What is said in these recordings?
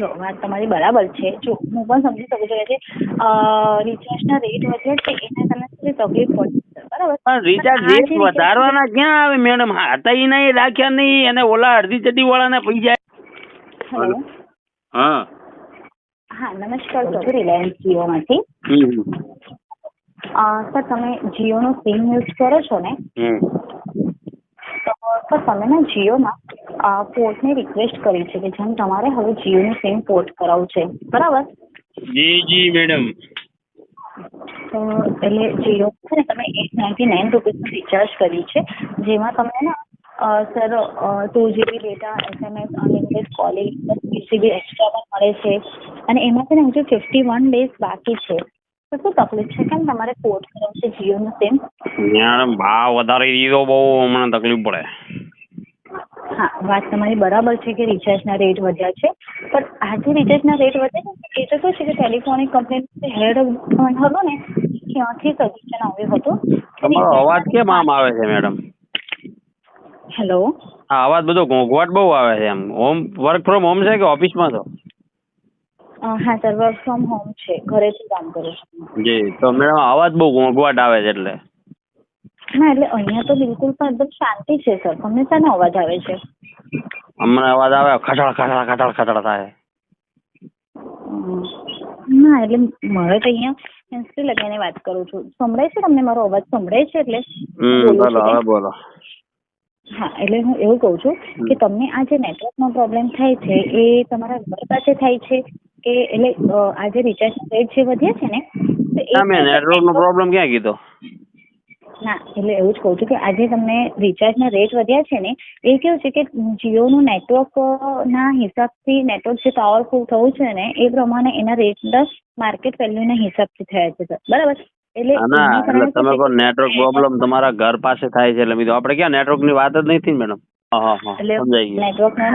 જો વાત તમારી બરાબર છે. જો હું પણ સમજી શકું છું કે રિચાર્જના રેટ વધે છે એના કારણે થોડી તકલીફ પડશે બરાબર? પણ રિચાર્જ રેટ જે વધારવાના ક્યાં આવે મેડમ હતા ઈ નહીં રાખ્યા નહીં અને ઓલા અડધી ચડી વાળાને પૈસા હેલો હા. હા નમસ્કાર સર રિલાયન્સ જીઓમાંથી. અ, સર તમે જીઓનો સિમ યુઝ કરો છો ને? તો સર તમે ને જીઓમાં પોર્ટની રિક્વેસ્ટ કરી છે કે જેમ તમારે હવે જીઓનું સિમ પોર્ટ કરાવવું છે. બરાબર? જી જી મેડમ તો એટલે જીઓ છે ને તમે એટ નાઇન્ટી નાઇન રૂપીસનું રિચાર્જ કર્યું છે જેમાં તમને ને sir two GB data SMS unlimited calling GB extra પણ મળે છે. અને એમાં છે ને હજુ ફિફ્ટી વન ડેઝ બાકી છે. તો શું તકલીફ છે? કેમ તમારે પોર્ટ કરાવવું છે જીઓનું સિમ મેડમ ભાવ વધારી દીધો બહુ હમણાં તકલીફ પડે. હા વાત તમારી બરાબર છે કે રિચાર્જના રેટ વધ્યા છે. પણ આજે રિચાર્જના રેટ વધ્યા છે એ તો શું છે કે ટેલિફોનિક કંપની હેડ હતો ને ત્યાંથી સજેશન આવ્યું હતું. તમારો અવાજ કેમ આમ આવે છે મેડમ હેલો આ અવાજ બધો ઘોંઘવાટ બહુ આવે છે એમ. હોમ વર્ક ફ્રોમ હોમ છે કે ઓફિસમાં છો? હા સર વર્ક ફ્રોમ હોમ છે. ઘરેથી કામ કરું છું. જી તો મેડમ અવાજ બહુ ઘોંઘવાટ આવે છે એટલે. ના એટલે અહીંયા તો બિલકુલ પણ એકદમ શાંતિ છે સર. તમને શાનો અવાજ આવે છે? અમને અવાજ આવે ખટળ ખટળ ખટળ ખટળ થાય. ના એટલે મારે તો અહીંયા હેન્ડફ્રી લગાવીને વાત કરું છું. સંભળાય છે તમને મારો અવાજ? સંભળાય છે એટલે? બોલો હવે બોલો હા એટલે હું એવું કહું છું કે તમને આ જે નેટવર્કનો પ્રોબ્લેમ થાય છે એ તમારા ઘર પાસે થાય છે કે એટલે આ જે રિચાર્જ રેટ છે વધ્યા છે ને તો એ ના મેં નેટવર્કનો પ્રોબ્લેમ ક્યાં કીધો? ના એટલે એવું જ કહું છું કે આજે તમને રિચાર્જના રેટ વધ્યા છે ને એ કેવું છે કે જીઓનું નેટવર્ક ના હિસાબથી નેટવર્ક જે પાવરફુલ થવું છે ને એ પ્રમાણે એના રેટ માર્કેટ વેલ્યુના હિસાબથી થયા છે સર બરાબર? એટલે ના એટલે તમે કહો નેટવર્ક પ્રોબ્લેમ તમારા ઘર પાસે થાય છે એટલે આપણે ક્યાં નેટવર્કની વાત જ નથી ને મેડમ? હા હા હા એટલે સમજાઈ ગયું. નેટવર્કનો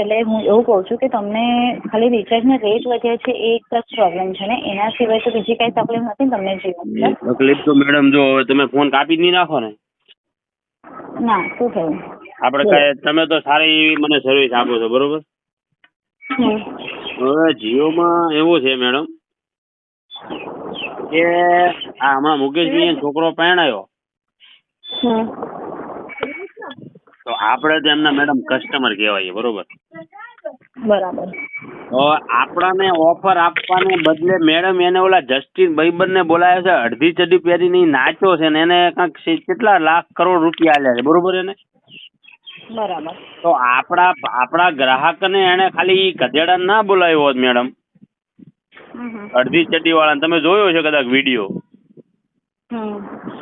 એટલે હું એવું કહું છું કે તમને ખાલી રિચાર્જના રેટ વધ્યા છે એ એક જ પ્રોબ્લેમ છે ને? એના સિવાય તો બીજી કાંઈ તકલીફ નથી ને તમને જીવન તકલીફ તો મેડમ જો તમે ફોન કાપી જ નહીં નાખો ને? ના શું થયું? આપણે કાંઈ તમે તો સારી એવી મને સર્વિસ આપો છો બરોબર? હવે હવે જીઓમાં એવું છે મેડમ કે આ હમણાં મુકેશભાઈ છોકરો પરણાયો. તો આપણે તો એમના મેડમ કસ્ટમર કહેવાય બરોબર? બરાબર. તો આપણાને ઓફર આપવાને બદલે મેડમ એને ઓલા જસ્ટિન ભાઈબંધને બોલાયો છે અડધી ચડ્ડી પહેરીને ઈ નાચ્યો છે ને એને કાંક કેટલા લાખ કરોડ રૂપિયા આલ્યા છે બરોબર એને? બરાબર. તો આપણા આપણા ગ્રાહકને એને ખાલી ગધેડા ના બોલાવ્યો હોત મેડમ. અડધી ચડ્ડી વાળાને. તમે જોયો છે કદાચ વીડિયો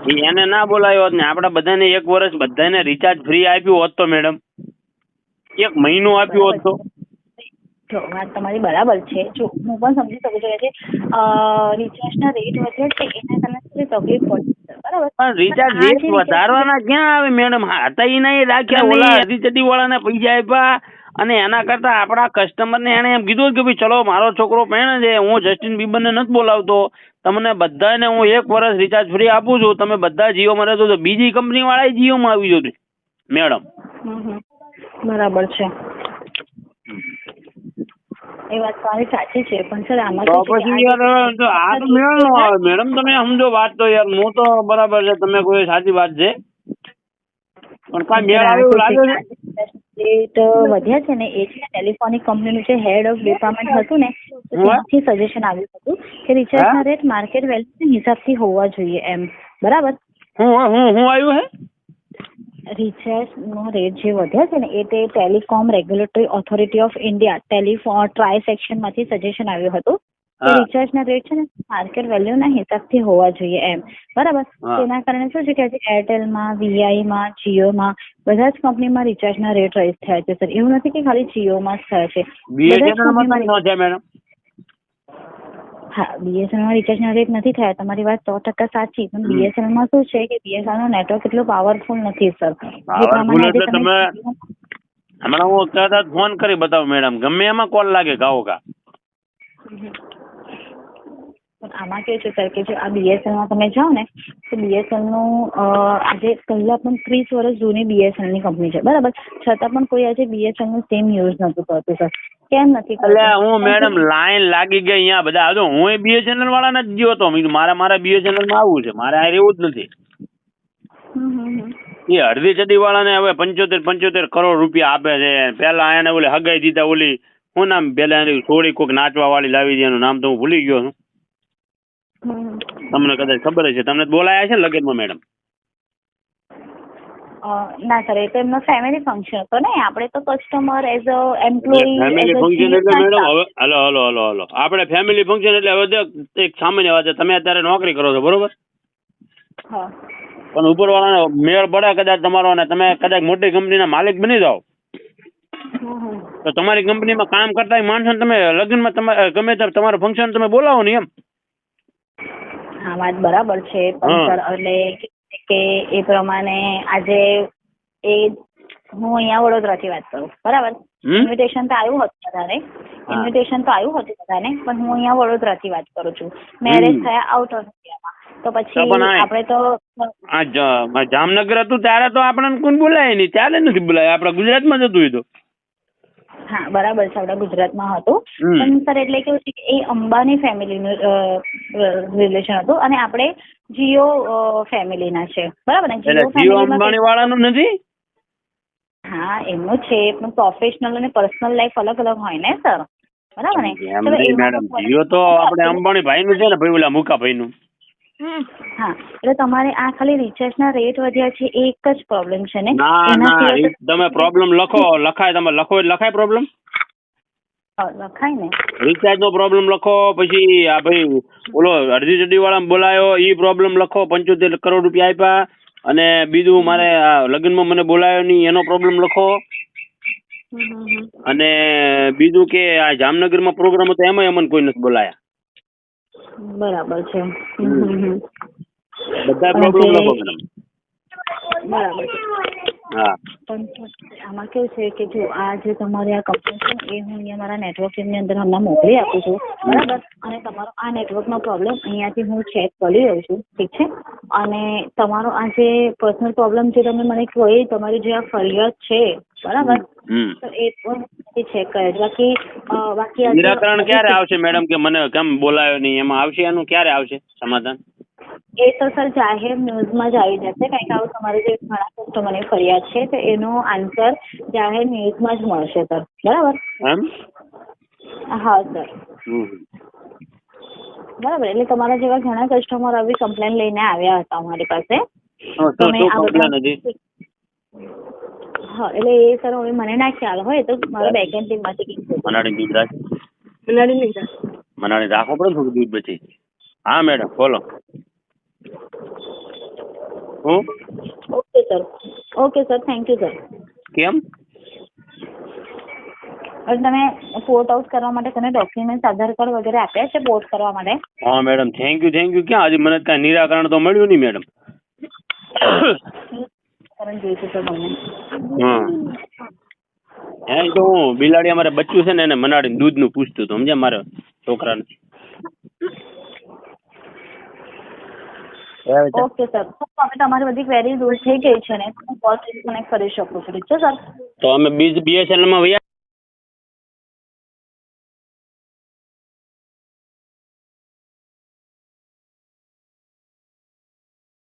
એને ના બોલાવ્યો હોત ને, આપણા બધાને એક વર્ષ બધાને રિચાર્જ ફ્રી આપ્યું હોત તો મેડમ એક મહિનો આપ્યું હોત તો. વાત તમારી બરાબર છે. જો, હું પણ સમજી શકું છું કે રિચાર્જના રેટ વધ્યા છે, એના કારણે તકલીફ બરાબર પણ રિચાર્જ રેટ વધારવાના ક્યાં આવે? મેડમ હતા એ નહીં રાખ્યા ઓલા અડધી ચડી વાળાને પૈસા આપ્યા. અને એના કરતા આપણા કસ્ટમરને એને એમ કીધું કે ભાઈ ચલો મારો છોકરો પહેણે છે હું જસ્ટિન બીબરને નથી બોલાવતો. તમને બધાને હું એક વર્ષ રિચાર્જ ફ્રી આપું છું. તમે બધા જીઓમાં રહેતો તો બીજી કંપની વાળા જીઓમાં આવી જતું મેડમ. બરાબર છે. એ વાત તમારી સાચી છે પણ સર આમાં તો પછી યાર જે- આ તો મેળ નો આવે. મેડમ તમે સમજો વાત તો યાર હું તો બરાબર છે તમે કોઈ સાચી વાત છે. પણ કાંઈ મેળ આવે એવું લાગે છે? રેટ વધ્યા છે ને એ છે ને ટેલિફોનિક કંપનીનું જે હેડ ઓફ ડિપાર્ટમેન્ટ હતું ને ત્યાંથી સજેશન આવ્યું હતું કે રિચાર્જના રેટ માર્કેટ વેલ્યુના હિસાબથી હોવા જોઈએ એમ. બરાબર? હું હું હું આવ્યું હે? રિચાર્જનો રેટ જે વધ્યા છે ને એ તે telecom regulatory authority of India telephone TRAI સેક્શનમાંથી suggestion આવ્યું હતું. કે. રિચાર્જના રેટ છે ને માર્કેટ વેલ્યુના હિસાબથી હોવા જોઈએ એમ. બરાબર? તેના કારણે શું છે કે આજે એરટેલમાં વીઆઈમાં જીઓમાં બધા જ કંપનીમાં રિચાર્જના રેટ રાઈઝ થયા છે સર એવું નથી કે ખાલી જીઓમાં જ થયા છે બધા જ બીએસએનએલમાં કંપનીમાં તો ન છે મેડમ હા બીએસએનએલમાં રિચાર્જના રેટ નથી થયા તમારી વાત સો ટકા સાચી પણ. બીએસએનએલમાં શું છે કે બીએસએનએલનું નેટવર્ક એટલું પાવરફુલ નથી સર પાવરફુલ એટલે તમે હમણાં હું કદાચ ફોન કરી બતાવું મેડમ ગમે એમાં કોલ લાગે ગાઓ પણ આમાં કેવું છે સર કે જો આ બીએસએલમાં તમે જાઓ ને તો બીએસએલનું આજે પહેલાં પણ ત્રીસ વર્ષ જૂની બીએસએલની કંપની છે બરાબર? છતાં પણ કોઈ આજે બીએસએલનું સેમ યુઝ નથી કરતું સર. કેમ નથી એટલે હું મેડમ લાઈન લાગી ગઈ અહીંયા બધા. જો હું બીએસએનએલ વાળાને જ ગયો હતો. મારા મારે મારા બીએસએનએલમાં આવવું છે. મારે આ રહેવું જ નથી. એ અડધી ચડી વાળાને હવે પંચોતેર પંચોતેર કરોડ રૂપિયા આપે છે. પેલા એને ઓલી હગાઈ દીધા ઓલી શું નામ પેલા એની થોડી કોઈક નાચવા વાળી લાવી દે એનું નામ તો હું ભૂલી ગયો છું. તમને કદાચ ખબર છે તમને બોલાયા છે લગ્નમાં મેડમ? ના સર એ તો એમનો ફેમિલી ફંક્શન હતો ને. આપણે તો customer as a employee family function એટલે મેડમ હવે હલો હલો હલો હલો. આપણે ફેમિલી ફંક્શન એટલે હવે એક સામાન્ય વાત છે. તમે અત્યારે નોકરી કરો છો બરોબર? હા. પણ ઉપરવાળાને મેળ પડે કદાચ તમારો અને તમે કદાચ મોટી કંપનીના માલિક બની જાઓ. તો તમારી કંપનીમાં કામ કરતા માણસો તમે લગ્નમાં તમે ગમે તે તમારું ફંક્શન તમે બોલાવો ને એમ. હા વાત બરાબર છે. પણ સર એટલે કે એ પ્રમાણે આજે એ હું અહીંયા વડોદરાથી વાત કરું. બરાબર? ઇન્વિટેશન તો આવ્યું હતું બધાને. ઇન્વિટેશન તો આવ્યું હતું બધાને પણ હું અહીંયા વડોદરાથી વાત કરું છું. મેરેજ થયા આઉટ ઓફ ઇન્ડિયામાં તો પછી આપણે તો જામનગર હતું ત્યારે તો આપણને કોઈ બોલાય નહીં. ત્યારે નથી બોલાય આપણે ગુજરાતમાં જ હતું હા બરાબર છે આપણા ગુજરાતમાં હતું. પણ સર એટલે કેવું છે કે એ અંબાની ફેમિલીનું રિલેશન હતું અને આપણે જીઓ ફેમિલીના છે. બરાબર ને? એટલે જીઓ અંબાણી વાળાનું નથી? હા એમનું છે પણ પ્રોફેશનલ અને પર્સનલ લાઈફ અલગ અલગ હોય ને સર? બરાબર ને? જીઓ તો આપણે અંબાણી ભાઈનું છે ને ભાઈ ઓલા મુકા ભાઈનું હા. એટલે તમારે આ ખાલી રિચાર્જના રેટ વધ્યા છે એ એક જ પ્રોબ્લેમ છે ને? ના ના તમે પ્રોબ્લેમ લખો લખાય તમે લખો લખાય પ્રોબ્લેમ લખાય ને. રિચાર્જ નો પ્રોબ્લેમ લખો પછી આ ભાઈ ઓલો અડધી ચડી વાળા બોલાયો ઈ પ્રોબ્લેમ લખો પંચોતેર કરોડ રૂપિયા આપ્યા અને બીજું મારે આ લગ્નમાં મને બોલાયો નહીં એનો પ્રોબ્લેમ લખો. અને બીજું કે આ જામનગરમાં પ્રોગ્રામ હતો એમાં અમને કોઈ નથી બોલાયા. બરાબર છે. બધા પ્રોબ્લેમ લખો મેડમ બરાબર હા. આમાં કેવું છે કે જો આ જે તમારી આ કંપની છે એ હું અહીંયા મારા નેટવર્ક ટીમની અંદર હમણાં મોકલી આપું છું. બરાબર? અને તમારો આ નેટવર્કનો પ્રોબ્લેમ અહીંયાથી હું ચેક કરી રહ્યો છું. ઠીક છે? અને તમારો આ જે પર્સનલ પ્રોબ્લેમ જે તમે મને કહો એ તમારી જે આ ફરિયાદ છે. બરાબર? તો એ કરે છે બાકી બાકી નિરાકરણ ક્યારે આવશે મેડમ કે મને કેમ બોલાયો નહીં? એમાં આવશે એનું ક્યારે આવશે સમાધાન? એ તો સર જાહેર ન્યૂઝમાં જ આવી જશે. કારણ કે આવું તમારે જે ઘણા કસ્ટમરની ફરિયાદ છે તો એનો આન્સર જાહેર ન્યૂઝમાં જ મળશે સર. બરાબર? હા સર. બરાબર. એટલે તમારા જેવા ઘણા કસ્ટમર આવી કમ્પ્લેન લઈને આવ્યા હતા અમારી પાસે. તમે આ બધા- હા એટલે એ સર હવે મને ના ખ્યાલ હોય તો મારા બેકેન્ડ ટીમમાંથી કીધું. મનાડી દૂધ રાખ મનાડી નહીં મનાડી રાખો પડે થોડું દૂધ બચી હા મેડમ બોલો. હું? Okay sir okay sir thank you sir કેમ? અને તમે પોર્ટ આઉટ કરવા માટે તમે ડોક્યુમેન્ટ આધાર કાર્ડ વગેરે આપ્યા છે પોર્ટ કરવા માટે? હા madam thank you thank you ક્યાં? આજે મને કાંઈ નિરાકરણ તો મળ્યું નહીં મેડમ હા એ તો હું બિલાડી અમારે બચ્ચું છે ને એને મનાડીને દૂધનું પૂછતું હતું સમજ્યા મારા છોકરાને? Okay sir. હવે તમારી બધી ક્વેરી દૂર થઈ ગઈ છે ને તમે કોલ કનેક્ટ કરી શકો છો. ઠીક છે સર? તો અમે બીજ બીએસએનએલમાં વયા